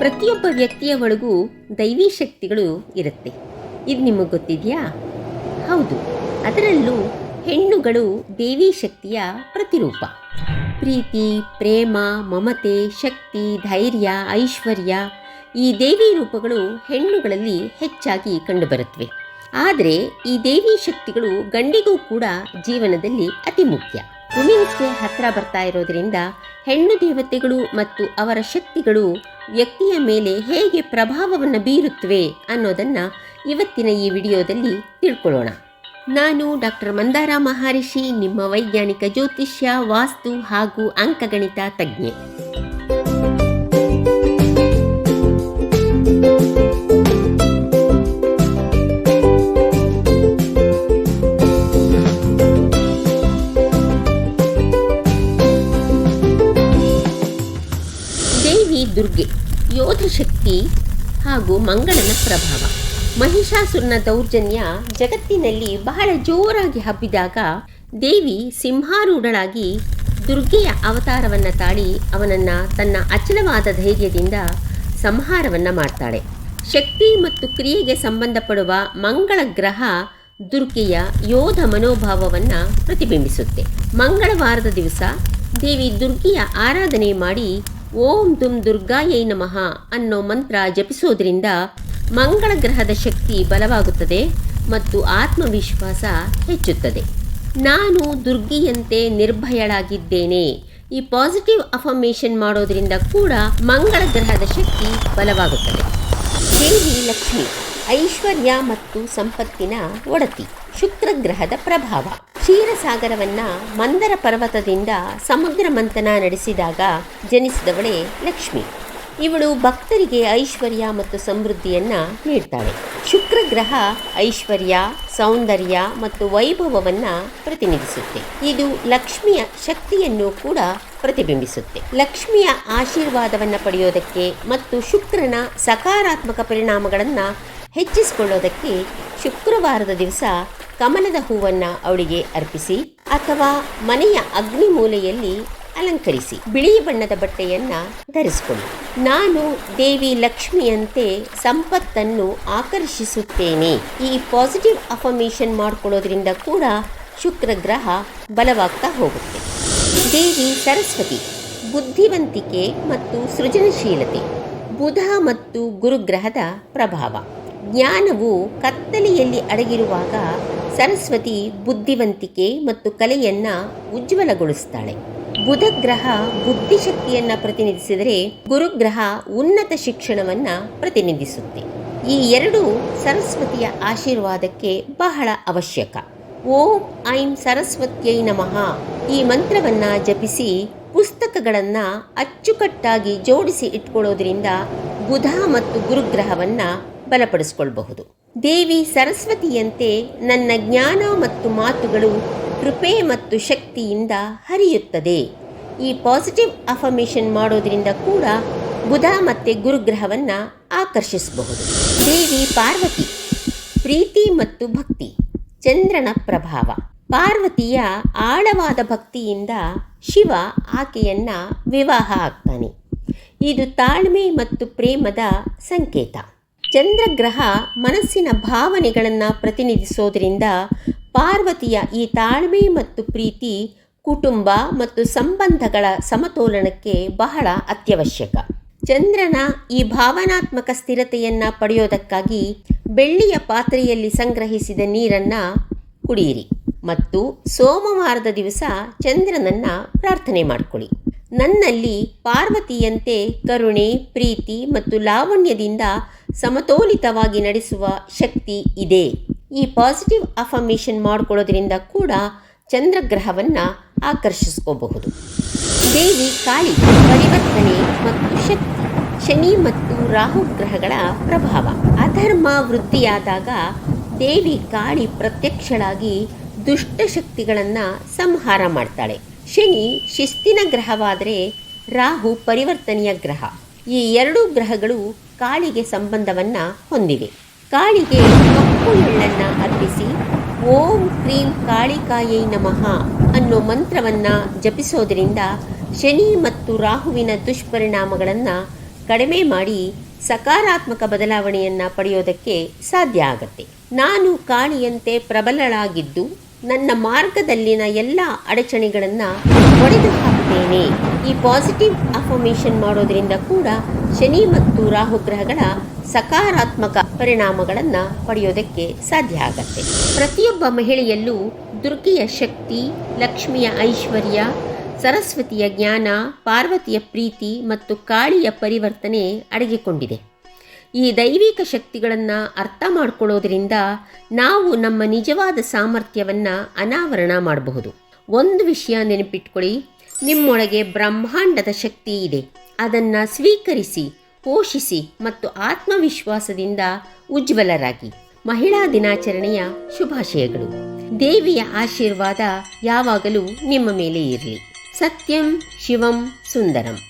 ಪ್ರತಿಯೊಬ್ಬ ವ್ಯಕ್ತಿಯ ಒಳಗೂ ದೈವಿ ಶಕ್ತಿಗಳು ಇರುತ್ತೆ. ಇದು ನಿಮಗೆ ಗೊತ್ತಿದೆಯಾ? ಹೌದು. ಅದರಲ್ಲೂ ಹೆಣ್ಣುಗಳು ದೇವಿ ಶಕ್ತಿಯ ಪ್ರತಿರೂಪ. ಪ್ರೀತಿ, ಪ್ರೇಮ, ಮಮತೆ, ಶಕ್ತಿ, ಧೈರ್ಯ, ಐಶ್ವರ್ಯ ಈ ದೇವಿ ರೂಪಗಳು ಹೆಣ್ಣುಗಳಲ್ಲಿ ಹೆಚ್ಚಾಗಿ ಕಂಡುಬರುತ್ತವೆ ಆದರೆ ಈ ದೇವಿ ಶಕ್ತಿಗಳು ಗಂಡಿಗೂ ಕೂಡ ಜೀವನದಲ್ಲಿ ಅತಿ ಮುಖ್ಯ. ವುಮೆನ್ಸ್ಗೆ ಹತ್ತಿರ ಬರ್ತಾ ಇರೋದ್ರಿಂದ ಹೆಣ್ಣು ದೇವತೆಗಳು ಮತ್ತು ಅವರ ಶಕ್ತಿಗಳು ವ್ಯಕ್ತಿಯ ಮೇಲೆ ಹೇಗೆ ಪ್ರಭಾವವನ್ನು ಬೀರುತ್ತವೆ ಅನ್ನೋದನ್ನು ಇವತ್ತಿನ ಈ ವಿಡಿಯೋದಲ್ಲಿ ತಿಳ್ಕೊಳ್ಳೋಣ. ನಾನು ಡಾಕ್ಟರ್ ಮಂದಾರ ಮಹರ್ಷಿ, ನಿಮ್ಮ ವೈಜ್ಞಾನಿಕ ಜ್ಯೋತಿಷ್ಯ, ವಾಸ್ತು ಹಾಗೂ ಅಂಕಗಣಿತ ತಜ್ಞೆ. ದುರ್ಗೆ ಯೋಧ ಶಕ್ತಿ ಹಾಗೂ ಮಂಗಳನ ಪ್ರಭಾವ. ಮಹಿಷಾಸುರನ ದೌರ್ಜನ್ಯ ಜಗತ್ತಿನಲ್ಲಿ ಬಹಳ ಜೋರಾಗಿ ಹಬ್ಬಿದಾಗ ದೇವಿ ಸಿಂಹಾರೂಢಳಾಗಿ ದುರ್ಗೆಯ ಅವತಾರವನ್ನ ತಾಳಿ ಅವನನ್ನ ತನ್ನ ಅಚಲವಾದ ಧೈರ್ಯದಿಂದ ಸಂಹಾರವನ್ನ ಮಾಡ್ತಾಳೆ. ಶಕ್ತಿ ಮತ್ತು ಕ್ರಿಯೆಗೆ ಸಂಬಂಧಪಡುವ ಮಂಗಳ ಗ್ರಹ ದುರ್ಗೆಯ ಯೋಧ ಮನೋಭಾವವನ್ನ ಪ್ರತಿಬಿಂಬಿಸುತ್ತೆ. ಮಂಗಳವಾರದ ದಿವಸ ದೇವಿ ದುರ್ಗೆಯ ಆರಾಧನೆ ಮಾಡಿ ಓಂ ದುಂ ದುರ್ಗಾಯೈ ನಮಃ ಅನ್ನೋ ಮಂತ್ರ ಜಪಿಸೋದ್ರಿಂದ ಮಂಗಳ ಗ್ರಹದ ಶಕ್ತಿ ಬಲವಾಗುತ್ತದೆ ಮತ್ತು ಆತ್ಮವಿಶ್ವಾಸ ಹೆಚ್ಚುತ್ತದೆ. ನಾನು ದುರ್ಗಿಯಂತೆ ನಿರ್ಭಯಳಾಗಿದ್ದೇನೆ. ಈ ಪಾಸಿಟಿವ್ ಅಫರ್ಮೇಷನ್ ಮಾಡೋದ್ರಿಂದ ಕೂಡ ಮಂಗಳ ಗ್ರಹದ ಶಕ್ತಿ ಬಲವಾಗುತ್ತದೆ. ದೇವಿ ಲಕ್ಷ್ಮಿ, ಐಶ್ವರ್ಯ ಮತ್ತು ಸಂಪತ್ತಿನ ಒಡತಿ, ಶುಕ್ರ ಗ್ರಹದ ಪ್ರಭಾವ. ಕ್ಷೀರಸಾಗರವನ್ನ ಮಂದರ ಪರ್ವತದಿಂದ ಸಮುದ್ರ ಮಂಥನ ನಡೆಸಿದಾಗ ಜನಿಸಿದವಳೇ ಲಕ್ಷ್ಮಿ. ಇವಳು ಭಕ್ತರಿಗೆ ಐಶ್ವರ್ಯ ಮತ್ತು ಸಮೃದ್ಧಿಯನ್ನ ನೀಡ್ತಾಳೆ. ಶುಕ್ರ ಗ್ರಹ ಐಶ್ವರ್ಯ, ಸೌಂದರ್ಯ ಮತ್ತು ವೈಭವವನ್ನ ಪ್ರತಿನಿಧಿಸುತ್ತೆ. ಇದು ಲಕ್ಷ್ಮಿಯ ಶಕ್ತಿಯನ್ನು ಕೂಡ ಪ್ರತಿಬಿಂಬಿಸುತ್ತೆ. ಲಕ್ಷ್ಮಿಯ ಆಶೀರ್ವಾದವನ್ನ ಪಡೆಯೋದಕ್ಕೆ ಮತ್ತು ಶುಕ್ರನ ಸಕಾರಾತ್ಮಕ ಪರಿಣಾಮಗಳನ್ನು ಹೆಚ್ಚಿಸಿಕೊಳ್ಳೋದಕ್ಕೆ ಶುಕ್ರವಾರದ ದಿವಸ ಕಮಲದ ಹೂವನ್ನು ಅವಳಿಗೆ ಅರ್ಪಿಸಿ ಅಥವಾ ಮನೆಯ ಅಗ್ನಿ ಮೂಲೆಯಲ್ಲಿ ಅಲಂಕರಿಸಿ ಬಿಳಿ ಬಣ್ಣದ ಬಟ್ಟೆಯನ್ನ ಧರಿಸಿಕೊಳ್ಳಿ ನಾನು ದೇವಿ ಲಕ್ಷ್ಮಿಯಂತೆ ಸಂಪತ್ತನ್ನು ಆಕರ್ಷಿಸುತ್ತೇನೆ. ಈ ಪಾಸಿಟಿವ್ ಅಫರ್ಮೇಷನ್ ಮಾಡ್ಕೊಳ್ಳೋದ್ರಿಂದ ಕೂಡ ಶುಕ್ರ ಗ್ರಹ ಬಲವಾಗ್ತಾ ಹೋಗುತ್ತೆ. ದೇವಿ ಸರಸ್ವತಿ, ಬುದ್ಧಿವಂತಿಕೆ ಮತ್ತು ಸೃಜನಶೀಲತೆ, ಬುಧ ಮತ್ತು ಗುರುಗ್ರಹದ ಪ್ರಭಾವ. ಜ್ಞಾನವು ಕತ್ತಲೆಯಲ್ಲಿ ಅಡಗಿರುವಾಗ ಸರಸ್ವತಿ ಬುದ್ಧಿವಂತಿಕೆ ಮತ್ತು ಕಲೆಯನ್ನ ಉಜ್ವಲಗೊಳಿಸ್ತಾಳೆ. ಬುಧ ಗ್ರಹ ಬುದ್ಧಿಶಕ್ತಿಯನ್ನ ಪ್ರತಿನಿಧಿಸಿದರೆ ಗುರುಗ್ರಹ ಉನ್ನತ ಶಿಕ್ಷಣವನ್ನ ಪ್ರತಿನಿಧಿಸುತ್ತೆ. ಈ ಎರಡು ಸರಸ್ವತಿಯ ಆಶೀರ್ವಾದಕ್ಕೆ ಬಹಳ ಅವಶ್ಯಕ. ಓಂ ಐಂ ಸರಸ್ವತ್ಯೈ ನಮಃ. ಈ ಮಂತ್ರವನ್ನ ಜಪಿಸಿ ಪುಸ್ತಕಗಳನ್ನ ಅಚ್ಚುಕಟ್ಟಾಗಿ ಜೋಡಿಸಿ ಇಟ್ಕೊಳ್ಳೋದ್ರಿಂದ ಬುಧ ಮತ್ತು ಗುರುಗ್ರಹವನ್ನ ಬಲಪಡಿಸಿಕೊಳ್ಳಬಹುದು ದೇವಿ ಸರಸ್ವತಿಯಂತೆ ನನ್ನ ಜ್ಞಾನ ಮತ್ತು ಮಾತುಗಳು ಕೃಪೆ ಮತ್ತು ಶಕ್ತಿಯಿಂದ ಹರಿಯುತ್ತದೆ. ಈ ಪಾಸಿಟಿವ್ ಅಫರ್ಮೇಷನ್ ಮಾಡೋದರಿಂದ ಕೂಡ ಬುಧ ಮತ್ತು ಗುರುಗ್ರಹವನ್ನು ಆಕರ್ಷಿಸಬಹುದು. ದೇವಿ ಪಾರ್ವತಿ, ಪ್ರೀತಿ ಮತ್ತು ಭಕ್ತಿ, ಚಂದ್ರನ ಪ್ರಭಾವ. ಪಾರ್ವತಿಯ ಆಳವಾದ ಭಕ್ತಿಯಿಂದ ಶಿವ ಆಕೆಯನ್ನು ವಿವಾಹ ಆಗ್ತಾನೆ. ಇದು ತಾಳ್ಮೆ ಮತ್ತು ಪ್ರೇಮದ ಸಂಕೇತ. ಚಂದ್ರಗ್ರಹ ಮನಸ್ಸಿನ ಭಾವನೆಗಳನ್ನು ಪ್ರತಿನಿಧಿಸೋದ್ರಿಂದ ಪಾರ್ವತಿಯ ಈ ತಾಳ್ಮೆ ಮತ್ತು ಪ್ರೀತಿ ಕುಟುಂಬ ಮತ್ತು ಸಂಬಂಧಗಳ ಸಮತೋಲನಕ್ಕೆ ಬಹಳ ಅತ್ಯವಶ್ಯಕ. ಚಂದ್ರನ ಈ ಭಾವನಾತ್ಮಕ ಸ್ಥಿರತೆಯನ್ನು ಪಡೆಯೋದಕ್ಕಾಗಿ ಬೆಳ್ಳಿಯ ಪಾತ್ರೆಯಲ್ಲಿ ಸಂಗ್ರಹಿಸಿದ ನೀರನ್ನು ಕುಡಿಯಿರಿ ಮತ್ತು ಸೋಮವಾರದ ದಿವಸ ಚಂದ್ರನನ್ನ ಪ್ರಾರ್ಥನೆ ಮಾಡಿಕೊಳ್ಳಿ. ನನ್ನಲ್ಲಿ ಪಾರ್ವತಿಯಂತೆ ಕರುಣೆ, ಪ್ರೀತಿ ಮತ್ತು ಲಾವಣ್ಯದಿಂದ ಸಮತೋಲಿತವಾಗಿ ನಡೆಸುವ ಶಕ್ತಿ ಇದೆ. ಈ ಪಾಸಿಟಿವ್ ಅಫರ್ಮೇಷನ್ ಮಾಡ್ಕೊಳ್ಳೋದ್ರಿಂದ ಕೂಡ ಚಂದ್ರಗ್ರಹವನ್ನು ಆಕರ್ಷಿಸ್ಕೋಬಹುದು. ದೇವಿ ಕಾಳಿ ಪರಿವರ್ತನೆ ಮತ್ತು ಶಕ್ತಿ, ಶನಿ ಮತ್ತು ರಾಹು ಗ್ರಹಗಳ ಪ್ರಭಾವ. ಅಧರ್ಮ ವೃದ್ಧಿಯಾದಾಗ ದೇವಿ ಕಾಳಿ ಪ್ರತ್ಯಕ್ಷಳಾಗಿ ದುಷ್ಟಶಕ್ತಿಗಳನ್ನು ಸಂಹಾರ ಮಾಡ್ತಾಳೆ. ಶನಿ ಶಿಸ್ತಿನ ಗ್ರಹವಾದರೆ ರಾಹು ಪರಿವರ್ತನೆಯ ಗ್ರಹ. ಈ ಎರಡೂ ಗ್ರಹಗಳು ಕಾಳಿಗೆ ಸಂಬಂಧವನ್ನ ಹೊಂದಿವೆ. ಕಾಳಿಗೆ ಕಪ್ಪು ಎಳ್ಳನ್ನು ಅರ್ಪಿಸಿ, ಓಂ ಕ್ರೀಂ ಕಾಳಿಕಾಯೈ ನಮಃ ಅನ್ನೋ ಮಂತ್ರವನ್ನ ಜಪಿಸೋದರಿಂದ ಶನಿ ಮತ್ತು ರಾಹುವಿನ ದುಷ್ಪರಿಣಾಮಗಳನ್ನು ಕಡಿಮೆ ಮಾಡಿ ಸಕಾರಾತ್ಮಕ ಬದಲಾವಣೆಯನ್ನು ಪಡೆಯೋದಕ್ಕೆ ಸಾಧ್ಯ ಆಗತ್ತೆ. ನಾನು ಕಾಳಿಯಂತೆ ಪ್ರಬಲಳಾಗಿದ್ದು ನನ್ನ ಮಾರ್ಗದಲ್ಲಿನ ಎಲ್ಲ ಅಡಚಣೆಗಳನ್ನು ಒಡೆದು ಹಾಕ್ತೇನೆ ಈ ಪಾಸಿಟಿವ್ ಅಫರ್ಮೇಷನ್ ಮಾಡೋದ್ರಿಂದ ಕೂಡ ಶನಿ ಮತ್ತು ರಾಹು ಗ್ರಹಗಳ ಸಕಾರಾತ್ಮಕ ಪರಿಣಾಮಗಳನ್ನು ಪಡೆಯೋದಕ್ಕೆ ಸಾಧ್ಯ ಆಗತ್ತೆ. ಪ್ರತಿಯೊಬ್ಬ ಮಹಿಳೆಯಲ್ಲೂ ದುರ್ಗೆಯ ಶಕ್ತಿ, ಲಕ್ಷ್ಮಿಯ ಐಶ್ವರ್ಯ, ಸರಸ್ವತಿಯ ಜ್ಞಾನ, ಪಾರ್ವತಿಯ ಪ್ರೀತಿ ಮತ್ತು ಕಾಳಿಯ ಪರಿವರ್ತನೆ ಅಡಗಿಕೊಂಡಿದೆ. ಈ ದೈವಿಕ ಶಕ್ತಿಗಳನ್ನು ಅರ್ಥ ಮಾಡ್ಕೊಳ್ಳೋದ್ರಿಂದ ನಾವು ನಮ್ಮ ನಿಜವಾದ ಸಾಮರ್ಥ್ಯವನ್ನು ಅನಾವರಣ ಮಾಡಬಹುದು. ಒಂದು ವಿಷಯ ನೆನಪಿಟ್ಕೊಳ್ಳಿ. ನಿಮ್ಮೊಳಗೆ ಬ್ರಹ್ಮಾಂಡದ ಶಕ್ತಿ ಇದೆ. ಅದನ್ನು ಸ್ವೀಕರಿಸಿ, ಪೋಷಿಸಿ ಮತ್ತು ಆತ್ಮವಿಶ್ವಾಸದಿಂದ ಉಜ್ವಲರಾಗಿ. ಮಹಿಳಾ ದಿನಾಚರಣೆಯ ಶುಭಾಶಯಗಳು. ದೇವಿಯ ಆಶೀರ್ವಾದ ಯಾವಾಗಲೂ ನಿಮ್ಮ ಮೇಲೆ ಇರಲಿ. ಸತ್ಯಂ ಶಿವಂ ಸುಂದರಂ.